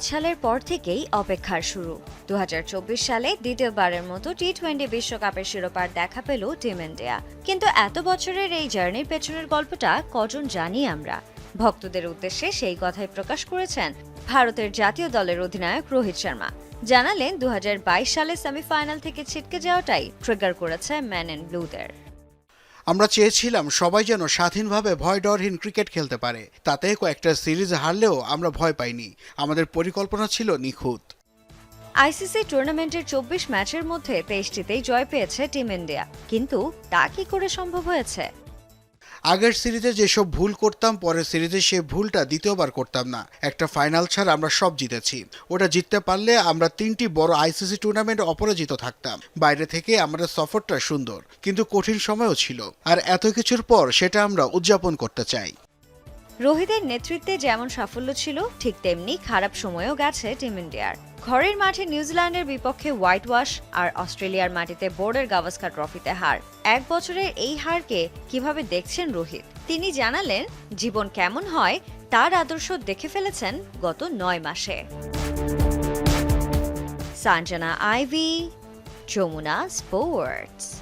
সালের পর থেকেই অপেক্ষার শুরু। দুহাজার চব্বিশ সালে দ্বিতীয়বারের মতো টি টোয়েন্টি বিশ্বকাপের শিরোপার দেখা পেল টিম ইন্ডিয়া। কিন্তু এত বছরের এই জার্নির পেছনের গল্পটা কজন জানি আমরা? ভক্তদের উদ্দেশ্যে সেই কথাই প্রকাশ করেছেন ভারতের জাতীয় দলের অধিনায়ক রোহিত শর্মা। জানালেন দু হাজার বাইশ সালে সেমিফাইনাল থেকে ছিটকে যাওয়াটাই ট্রিগার করেছে ম্যান অ্যান্ড ব্লুদের আমরা চেয়েছিলাম সবাই যেন স্বাধীনভাবে ভয় ডরহীন ক্রিকেট খেলতে পারে। তাতে কয়েকটা সিরিজ হারলেও আমরা ভয় পাইনি। আমাদের পরিকল্পনা ছিল নিখুঁত। আইসিসি টুর্নামেন্টের চব্বিশ ম্যাচের মধ্যে তেইশটিতেই জয় পেয়েছে টিম ইন্ডিয়া। কিন্তু তা কি করে সম্ভব হয়েছে? আগের সিরিজে যেসব ভুল করতাম, পরের সিরিজে সেই ভুলটা দ্বিতীয়বার করতাম না। একটা ফাইনাল ছাড়া আমরা সব জিতেছি। ওটা জিততে পারলে আমরা তিনটি বড় আইসিসি টুর্নামেন্ট অপরাজিত থাকতাম। বাইরে থেকে আমাদের সফরটা সুন্দর, কিন্তু কঠিন সময়ও ছিল। আর এত কিছুর পর সেটা আমরা উদযাপন করতে চাই। রোহিতের নেতৃত্বে যেমন সাফল্য ছিল, ঠিক তেমনি খারাপ সময়ও গেছে টিম ইন্ডিয়ার। ঘরের মাঠে নিউজিল্যান্ডের বিপক্ষে হোয়াইট ওয়াশ আর অস্ট্রেলিয়ার মাটিতে বোর্ডের গাভাস্কার ট্রফিতে হার। এক বছরের এই হারকে কীভাবে দেখছেন রোহিত? তিনি জানালেন, জীবন কেমন হয় তার আদর্শ দেখে ফেলেছেন গত নয় মাসে। Sanjana Ivy, Jamuna sports.